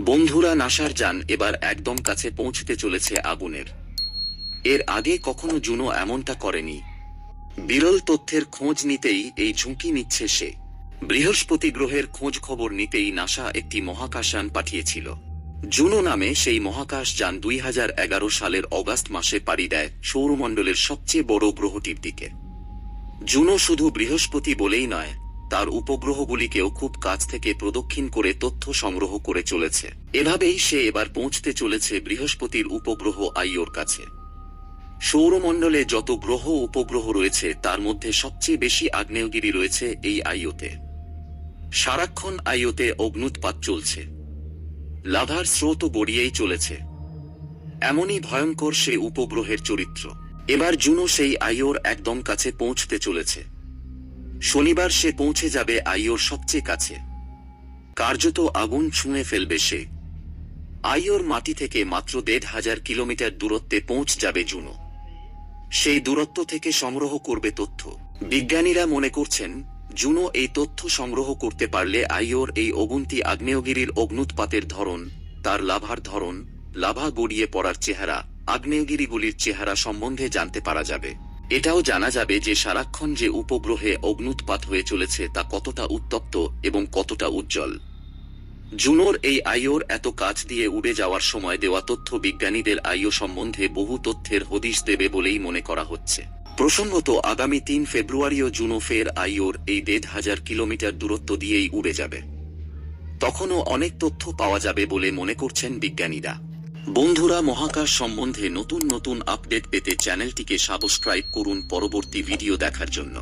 বন্ধুরা, নাসার যান এবার একদম কাছে পৌঁছতে চলেছে আগুনের। এর আগে কখনো জুনো এমনটা করেনি। বিরল তথ্যের খোঁজ নিতেই এই ঝুঁকি নিচ্ছে সে। বৃহস্পতি গ্রহের খোঁজ খবর নিতেই নাসা একটি মহাকাশযান পাঠিয়েছিল। জুনো নামে সেই মহাকাশ যান দুই সালের অগাস্ট মাসে পাড়ি দেয় সৌরমণ্ডলের সবচেয়ে বড় গ্রহটির দিকে। জুনো শুধু বৃহস্পতি বলেই নয় তার উপগ্রহগুলিকেও খুব কাছ থেকে প্রদক্ষিণ করে তথ্য সংগ্রহ করে চলেছে। এভাবেই সে এবার পৌঁছতে চলেছে বৃহস্পতির উপগ্রহ আইওর কাছে। সৌরমণ্ডলে যত গ্রহ উপগ্রহ রয়েছে, তার মধ্যে সবচেয়ে বেশি আগ্নেয়গিরি রয়েছে এই আইওতে। সারাক্ষণ আইওতে অগ্নুৎপাত চলছে। লাভার স্রোত গড়িয়েই চলেছে। এমনই ভয়ঙ্কর সে উপগ্রহের চরিত্র। এবার জুনো সেই আইওর একদম কাছে পৌঁছতে চলেছে। শনিবার সে পৌঁছে যাবে আইওর সবচেয়ে কাছে। কার্যত আগুন ছুঁয়ে ফেলবে সে। আইওর মাটি থেকে মাত্র দেড় হাজার কিলোমিটার দূরত্বে পৌঁছ যাবে জুনো। সেই দূরত্ব থেকে সংগ্রহ করবে তথ্য। বিজ্ঞানীরা মনে করছেন, জুনো এই তথ্য সংগ্রহ করতে পারলে আইওর এই অগুন্তি আগ্নেয়গিরির অগ্নুৎপাতের ধরন, তার লাভার ধরন, লাভা গড়িয়ে পড়ার চেহারা, আগ্নেয়গিরিগুলির চেহারা সম্বন্ধে জানতে পারা যাবে। এটাও জানা যাবে যে সারাক্ষণ যে উপগ্রহে অগ্নুৎপাত হয়ে চলেছে তা কতটা উত্তপ্ত এবং কতটা উজ্জ্বল। জুনোর এই আইওর এত কাছ দিয়ে উড়ে যাওয়ার সময় দেওয়া তথ্য বিজ্ঞানীদের আইও সম্বন্ধে বহু তথ্যের হদিশ দেবে বলেই মনে করা হচ্ছে। প্রসঙ্গত, আগামী তিন ফেব্রুয়ারিও জুনো ফের আইওর এই দেড় হাজার কিলোমিটার দূরত্ব দিয়েই উড়ে যাবে। তখনও অনেক তথ্য পাওয়া যাবে বলে মনে করছেন বিজ্ঞানীরা। বন্ধুরা মহাকাশ সম্বন্ধে নতুন নতুন আপডেট পেতে চ্যানেলটিকে সাবস্ক্রাইব করুন পরবর্তী ভিডিও দেখার জন্য।